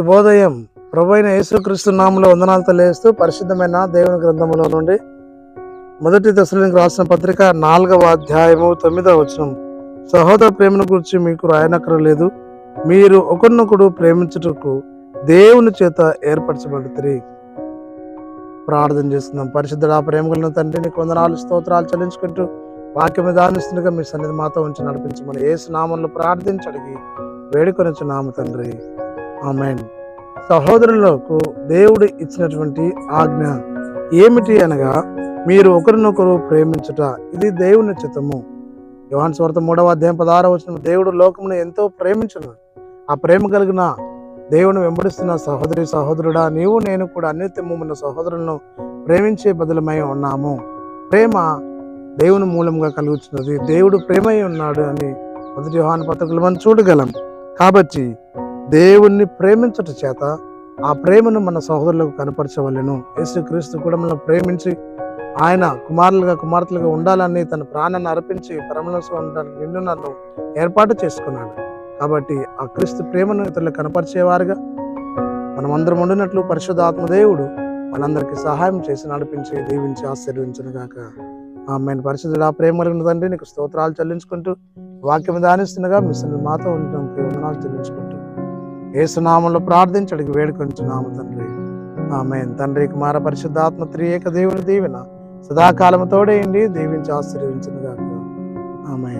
శుభోదయం. ప్రభు అయిన యేసుక్రీస్తు నామంలో వందనాలు తెలియజేస్తూ పరిశుద్ధమైన దేవుని గ్రంథములో నుండి మొదటి దశలకు రాసిన పత్రిక నాలుగవ అధ్యాయము తొమ్మిదవ వచనం. సహోదర ప్రేమను గురించి మీకు రాయనక్కరలేదు. మీరు ఒకరినొకడు ప్రేమించుటకు దేవుని చేత ఏర్పరచబడుతుంది ప్రార్థన చేస్తున్నాం. పరిశుద్ధుడు ఆ ప్రేమ కలిగిన తండ్రి నీకు వందనాలు స్తోత్రాలు చెల్లించుకుంటూ వాక్యం దానిస్తుండగా మీ సన్నిధి మాతో ఉంచి నడిపించమని ఏసు నామంలో ప్రార్థించడిగి వేడుకొని నామ తండ్రి. ఆమెన్. సహోదరులకు దేవుడు ఇచ్చినటువంటి ఆజ్ఞ ఏమిటి అనగా మీరు ఒకరినొకరు ప్రేమించుట. ఇది దేవుని చిత్తము. యోహాన్ స్వార్థ మూడవ అధ్యాయం పదహారవ వచ్చిన దేవుడు లోకమును ఎంతో ప్రేమించను. ఆ ప్రేమ కలిగిన దేవుని వెంబడిస్తున్న సహోదరి సహోదరుడా నీవు నేను కూడా అన్నిత్యమున్న సహోదరులను ప్రేమించే బదులమై ఉన్నాము. ప్రేమ దేవుని మూలంగా కలుగుతున్నది దేవుడు ప్రేమై ఉన్నాడు అని మొదటి యోహాన్ పత్రికలు మనం చూడగలం. కాబట్టి దేవుణ్ణి ప్రేమించట చేత ఆ ప్రేమను మన సహోదరులకు కనపరచవలెను. యేసుక్రీస్తు కూడా మనం ప్రేమించి ఆయన కుమారులుగా కుమార్తెలుగా ఉండాలని తన ప్రాణాన్ని అర్పించి పరమనసు ఉండడానికి నిన్ను నన్ను ఏర్పాటు చేసుకున్నాడు. కాబట్టి ఆ క్రీస్తు ప్రేమను ఇతరులకు కనపరిచేవారుగా మనం అందరం ఉండినట్లు పరిశుద్ధాత్మదేవుడు ఆత్మదేవుడు సహాయం చేసి నడిపించి దీవించి ఆశీర్వించనుగాక గాక. ఆమె పరిశుద్ధుడు ఆ ప్రేమ కలిగిన తండ్రి నీకు స్తోత్రాలు చెల్లించుకుంటూ వాక్యం దానిస్తుండగా మిషన్ మాతో ఉండడం వందనాలు చెల్లించుకుంటూ ఏసునామంలో ప్రార్థించి వేడుకొంచున్నాము తండ్రి. ఆమె తండ్రి కుమార పరిశుద్ధాత్మ త్రియేక దేవుని దీవెన సదాకాలము తోడేయండి దీవించి ఆశీర్వించను గాక ఆమె